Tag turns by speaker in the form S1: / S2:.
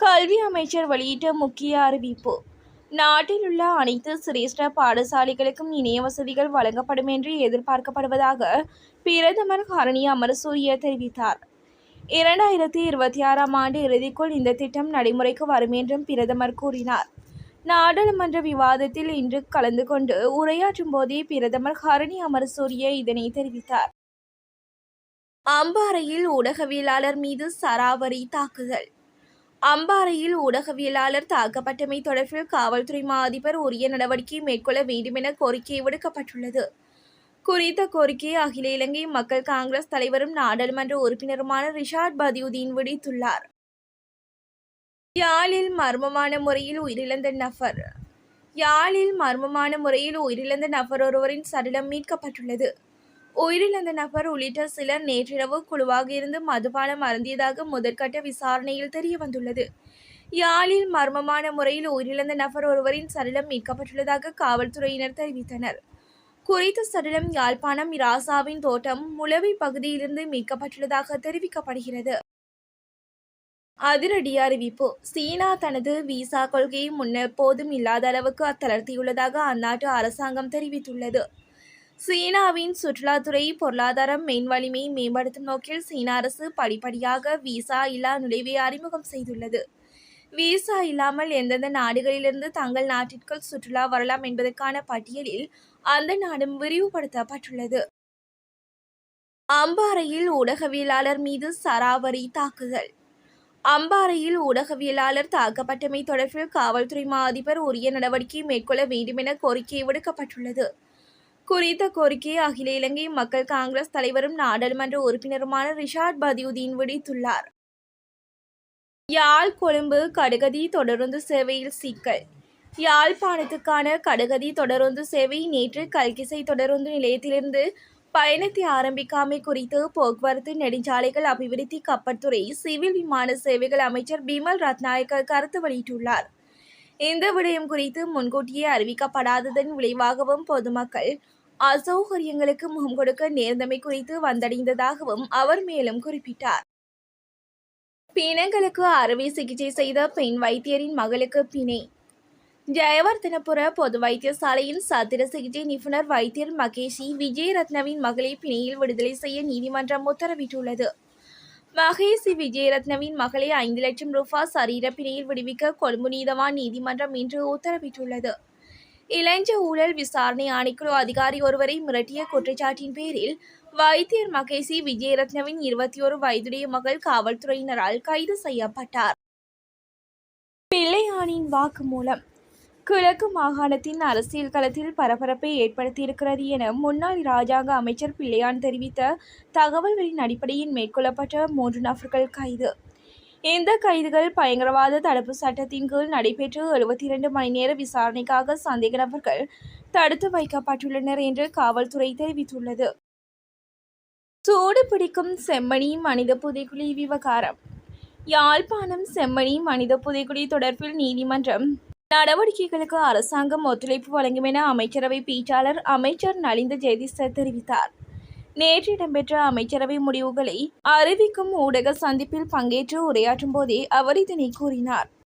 S1: கல்வி அமைச்சர் வெளியிட்ட முக்கிய அறிவிப்பு. நாட்டில் உள்ள அனைத்து சிரேஷ்ட பாடசாலைகளுக்கும் இணைய வசதிகள் வழங்கப்படும் என்று எதிர்பார்க்கப்படுவதாக பிரதமர் ஹரணி அமரசூரிய தெரிவித்தார். இரண்டாயிரத்தி இருபத்தி ஆறாம் ஆண்டு இறுதிக்குள் இந்த திட்டம் நடைமுறைக்கு வரும் என்றும் பிரதமர் கூறினார். நாடாளுமன்ற விவாதத்தில் இன்று கலந்து கொண்டு உரையாற்றும் போதே பிரதமர் ஹரணி அமரசூரிய இதனை தெரிவித்தார். அம்பாறையில் ஊடகவியலாளர் மீது சராவரி தாக்குதல். அம்பாறையில் ஊடகவியலாளர் தாக்கப்பட்டமை தொடர்பில் காவல்துறை மா அதிபர் உரிய நடவடிக்கை மேற்கொள்ள வேண்டும் என கோரிக்கை விடுக்கப்பட்டுள்ளது. குறித்த கோரிக்கையை அகில இலங்கை மக்கள் காங்கிரஸ் தலைவரும் நாடாளுமன்ற உறுப்பினருமான ரிஷாட் பதியுதீன் விடுத்துள்ளார். யாழில் மர்மமான முறையில் உயிரிழந்த நபர். யாழில் மர்மமான முறையில் உயிரிழந்த நபர் ஒருவரின் சடலம் மீட்கப்பட்டுள்ளது. உயிரிழந்த நபர் உள்ளிட்ட சிலர் நேற்றிரவு குழுவாக இருந்து மதுபானம் அருந்தியதாக முதற்கட்ட விசாரணையில் தெரிய வந்துள்ளது. யாழில் மர்மமான முறையில் உயிரிழந்த நபர் ஒருவரின் சடலம் மீட்கப்பட்டுள்ளதாக காவல்துறையினர் தெரிவித்தனர். குறித்த சடலம் யாழ்ப்பாணம் இராசாவின் தோட்டம் முளவை பகுதியிலிருந்து மீட்கப்பட்டுள்ளதாக தெரிவிக்கப்படுகிறது. அதிரடி அறிவிப்பு. சீனா தனது விசா கொள்கையை முன்னெப்போதும் இல்லாத அளவுக்கு தளர்த்தியுள்ளதாக அந்நாட்டு அரசாங்கம் தெரிவித்துள்ளது. சீனாவின் சுற்றுலாத்துறை பொருளாதாரம் மேன்வலிமை மேம்படுத்தும் நோக்கில் சீன அரசு படிப்படியாக விசா இல்லா நுழைவை அறிமுகம் செய்துள்ளது. விசா இல்லாமல் எந்தெந்த நாடுகளிலிருந்து தங்கள் நாட்டிற்குள் சுற்றுலா வரலாம் என்பதற்கான பட்டியலில் அந்த நாடும் விரிவுபடுத்தப்பட்டுள்ளது. அம்பாறையில் ஊடகவியலாளர் மீது சராவரி தாக்குதல். அம்பாறையில் ஊடகவியலாளர் தாக்கப்பட்டமை தொடர்பில் காவல்துறை மா அதிபர் உரிய நடவடிக்கை மேற்கொள்ள வேண்டுமென கோரிக்கை விடுக்கப்பட்டுள்ளது. குறித்த கோரிக்கையை அகில இலங்கை மக்கள் காங்கிரஸ் தலைவரும் நாடாளுமன்ற உறுப்பினருமான ரிஷாட் பதியுதீன் விடுத்துள்ளார். யாழ் கொழும்பு கடுகதி தொடருந்து சேவையில் சிக்கல். யாழ்ப்பாணத்துக்கான கடுகதி தொடருந்து சேவை நேற்று கல்கிசை தொடருந்து நிலையத்திலிருந்து பயணத்தை ஆரம்பிக்காமை குறித்து போக்குவரத்து நெடுஞ்சாலைகள் அபிவிருத்தி கப்பற்துறை சிவில் விமான சேவைகள் அமைச்சர் பிமல் ரத்நாயக்க கருத்து வெளியிட்டுள்ளார். இந்த விடயம் குறித்து முன்கூட்டியே அறிவிக்கப்படாததன் விளைவாகவும் பொதுமக்கள் அசௌகரியங்களுக்கு முகம் கொடுக்க நேர்ந்தமை குறித்து வந்தடைந்ததாகவும் அவர் மேலும் குறிப்பிட்டார். பிணங்களுக்கு அறுவை சிகிச்சை செய்த பெண் வைத்தியரின் மகளுக்கு பிணை. ஜெயவர்தனபுர பொது வைத்தியசாலையின் சத்திர சிகிச்சை நிபுணர் வைத்தியர் மகேஷி விஜயரத்னவின் மகளை பிணையில் விடுதலை செய்ய நீதிமன்றம் உத்தரவிட்டுள்ளது. மகேஷி விஜயரத்னவின் மகளை ஐந்து லட்சம் ரூபாய் சரீர பிணையில் விடுவிக்க கொழும்பு நீதவான் நீதிமன்றம் இன்று உத்தரவிட்டுள்ளது. இளைஞ ஊழல் விசாரணை ஆணைக்குழு அதிகாரி ஒருவரை மிரட்டிய குற்றச்சாட்டின் பேரில் வைத்தியர் மகேசி விஜயரத்னவின் இருபத்தி ஒரு வயதுடைய மகள் காவல்துறையினரால் கைது செய்யப்பட்டார். பிள்ளையானின் வாக்குமூலம் கிழக்கு மாகாணத்தின் அரசியல் களத்தில் பரபரப்பை ஏற்படுத்தியிருக்கிறது என முன்னாள் இராஜாங்க அமைச்சர் பிள்ளையான் தெரிவித்த தகவல்களின் அடிப்படையில் மேற்கொள்ளப்பட்ட மூன்று நபர்கள் கைது. இந்த கைதுகள் பயங்கரவாத தடுப்பு சட்டத்தின் கீழ் நடைபெற்று எழுபத்தி இரண்டு மணி நேர விசாரணைக்காக சந்தேக நபர்கள் தடுத்து வைக்கப்பட்டுள்ளனர் என்று காவல்துறை தெரிவித்துள்ளது. சூடு பிடிக்கும் செம்மணி மனித புதைக்குழி விவகாரம். யாழ்ப்பாணம் செம்மணி மனித புதைக்குழி தொடர்பில் நீதிமன்றம் நடவடிக்கைகளுக்கு அரசாங்கம் ஒத்துழைப்பு வழங்கும் என அமைச்சரவை பேச்சாளர் அமைச்சர் நலிந்த ஜெயதிஸ்தர் தெரிவித்தார். நேற்று இடம்பெற்ற அமைச்சரவை முடிவுகளை அறிவிக்கும் ஊடக சந்திப்பில் பங்கேற்று உரையாற்றும் போதே அவர் இதனை கூறினார்.